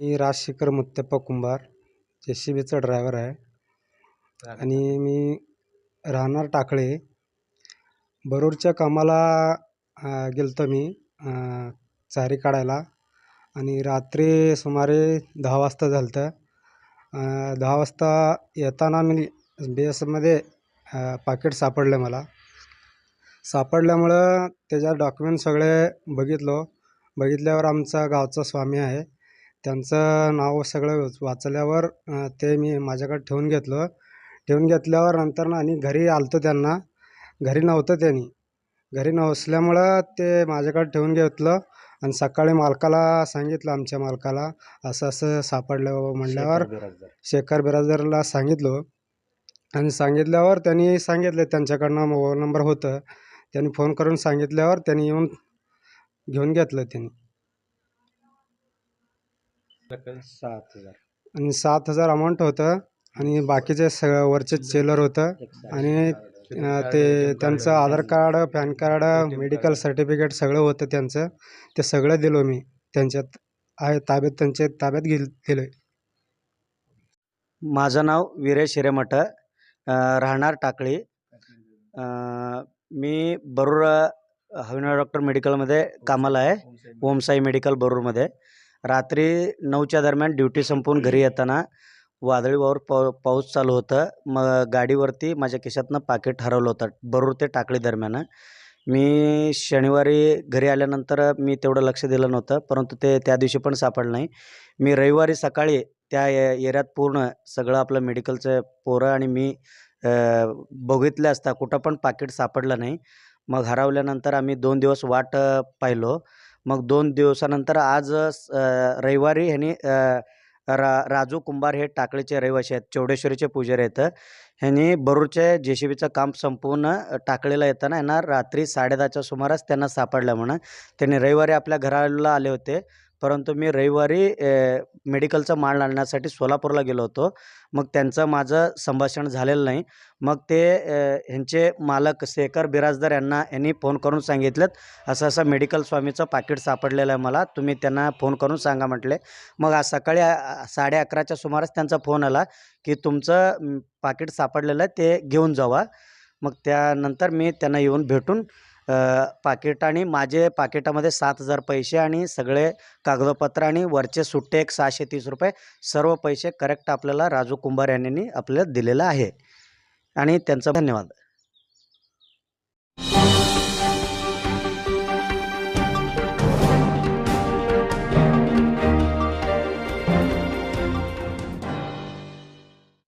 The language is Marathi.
मी राजशेखर मुत्तप्पा कुंभार जे सी बीचा ड्रायव्हर आहे आणि मी राहणार टाकळे. बरूरच्या कामाला गेलो होतो मी चारी काढायला. आणि रात्री सुमारे दहा वाजता झालं होतं दहा वाजता येताना मी बी एसमध्ये पाकीट सापडलं मला. सापडल्यामुळं त्याच्यात डॉक्युमेंट सगळे बघितलो. बघितल्यावर आमचा गावचा स्वामी आहे. त्यांचं नाव सगळं वाचल्यावर ते मी माझ्याकडे ठेवून घेतलं. ठेवून घेतल्यावर नंतर आणि घरी आलो होतो त्यांना. घरी नव्हतं त्यांनी. घरी नसल्यामुळं ते माझ्याकडे ठेवून घेतलं आणि सकाळी मालकाला सांगितलं आमच्या मालकाला असं असं सापडलं बाबा म्हणल्यावर शेखर बिराजदारला सांगितलं. आणि सांगितल्यावर त्यांनी सांगितलं त्यांच्याकडनं मोबाईल नंबर होतं. त्यांनी फोन करून सांगितल्यावर त्यांनी येऊन घेऊन घेतलं त्यांनी. सात हजार. आणि सात हजार अमाऊंट होतं आणि बाकीचे स वरचे चिल्लर होतं आणि अं, ते त्यांचं Aadhaar card PAN card medical certificate सगळं होतं त्यांचं. ते सगळं दिलो मी. त्यांच्यात आहे ताब्यात त्यांच्या ताब्यात दिलं माझं नाव वीरेश हिरेमठ अ, राहणार टाकळी. अ, मी बरूर हविना डॉक्टर मेडिकलमध्ये कामाला आहे. ओमसाई मेडिकल बरूरमध्ये. रात्री नऊच्या दरम्यान ड्युटी संपवून घरी येताना वादळी वावर पाऊ पाऊस चालू होतं. मग गाडीवरती माझ्या खिशातनं पाकिट हरवलं होतं. बरूर ते टाकळी दरम्यान. मी शनिवारी घरी आल्यानंतर मी तेवढं लक्ष दिलं नव्हतं परंतु ते त्या दिवशी पण सापडलं नाही. मी रविवारी सकाळी त्या ए एरियात पूर्ण सगळं आपलं मेडिकलचं पोरं आणि मी अ, बघितलं असता कुठं पण पाकीट सापडलं नाही. मग हरवल्यानंतर आम्ही दोन दिवस वाट पाहिलो. मग दोन दिवसानंतर आज स- रविवारी ह्यांनी रा राजू कुंभार हे टाकळीचे रहिवासी आहेत चौडेश्वरीचे पुजारी आहेत. ह्यांनी बरूरचे जे सी बीचं काम संपवून टाकळीला येताना यांना रात्री साडेदहाच्या सुमारास त्यांना सापडलं म्हणून. त्यांनी रविवारी आपल्या घराला आले होते. परंतु मी रविवारी मेडिकलचा माल आणण्यासाठी सोलापूरला गेलो होतो. मग त्यांचं माझं संभाषण झालेलं नाही. मग ते ह्यांचे मालक शेखर बिराजदार यांना यांनी फोन करून सांगितलं असं असं मेडिकल स्वामीचं पाकिट सापडलेलं आहे मला तुम्ही त्यांना फोन करून सांगा म्हटले. मग आज सकाळी साडे अकराच्या सुमारास त्यांचा फोन आला की तुमचं पाकिट सापडलेलं आहे ते घेऊन जावा. मग त्यानंतर मी त्यांना येऊन भेटून पाकिट आणि माझे पाकिटामध्ये सात हजार पैसे आणि सगळे कागदपत्र आणि वरचे सुट्टे एक सहाशे तीस रुपये सर्व पैसे करेक्ट आपल्याला राजू कुंभार यांनी आपल्याला दिलेलं आहे. आणि त्यांचा धन्यवाद.